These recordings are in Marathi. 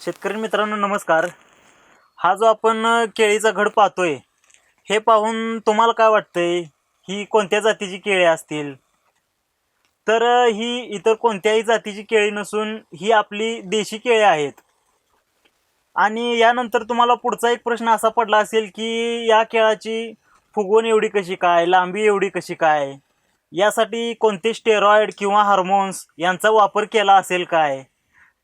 शेतकरी मित्रांनो नमस्कार. हा जो आपण केळीचा घड पाहतोय हे पाहून तुम्हाला काय वाटतंय? ही कोणत्या जातीची केळी असतील? तर ही इतर कोणत्याही जातीची केळी नसून ही आपली देशी केळी आहेत. आणि यानंतर तुम्हाला पुढचा एक प्रश्न असा पडला असेल की या केळाची फुगवण एवढी कशी काय? लांबी एवढी कशी काय? यासाठी कोणते स्टेरॉइड किंवा हार्मोन्स यांचा वापर केला असेल काय?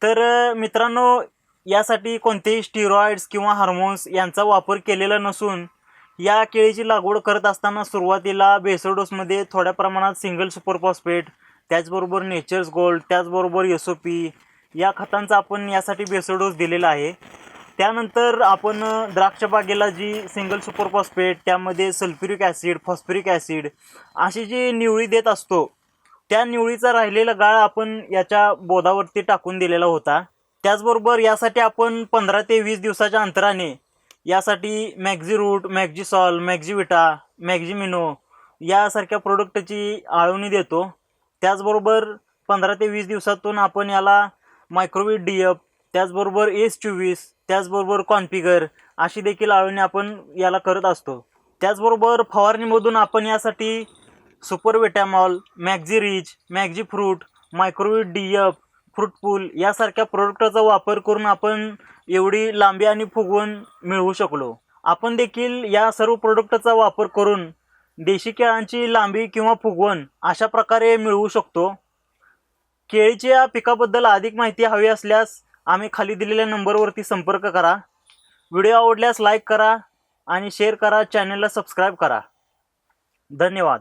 तर मित्रांनो यासाठी कोणतेही स्टिरॉइड्स किंवा हार्मोन्स यांचा वापर केलेला नसून या केळीची लागवड करत असताना सुरुवातीला बेसोडोसमध्ये थोड्या प्रमाणात सिंगल सुपरफॉस्फेट त्याचबरोबर नेचर्स गोल्ड त्याचबरोबर एस ओ पी या खतांचा आपण यासाठी बेसोडोस दिलेला आहे. त्यानंतर आपण द्राक्षबागेला जी सिंगल सुपरफॉस्फेट त्यामध्ये सल्फ्युरिक ॲसिड फॉस्फरिक ॲसिड अशी जी निवळी देत असतो त्या निवळीचा राहिलेला गाळ आपण याच्या बोधावरती टाकून दिलेला होता. त्याचबरोबर यासाठी आपण पंधरा ते वीस दिवसाच्या अंतराने यासाठी मॅक्झी रूट मॅक्झिसॉल मॅक्झिविटा मॅक्झिमिनो यासारख्या प्रोडक्टची आळवणी देतो. त्याचबरोबर पंधरा ते वीस दिवसातून आपण याला मायक्रोवेव्ह डी एफ त्याचबरोबर एस चोवीस त्याचबरोबर कॉन्फिगर अशी देखील आळवणी आपण याला करत असतो. त्याचबरोबर फवारणीमधून आपण यासाठी super Vitamol maxi rich maxi fruit microwave D F fruit pool यासारख्या प्रोडक्टचा वापर करून आपण एवढी लांबी आणि फुगवण मिळवू शकलो. आपण देखील या सर्व प्रोडक्टचा वापर करून देशी केळांची लांबी किंवा फुगवण अशा प्रकारे मिळवू शकतो. केळीच्या पिकाबद्दल अधिक माहिती हवी असल्यास आम्ही खाली दिलेल्या नंबरवरती संपर्क करा. व्हिडिओ आवडल्यास लाईक करा आणि शेअर करा चॅनलला सबस्क्राईब करा. धन्यवाद.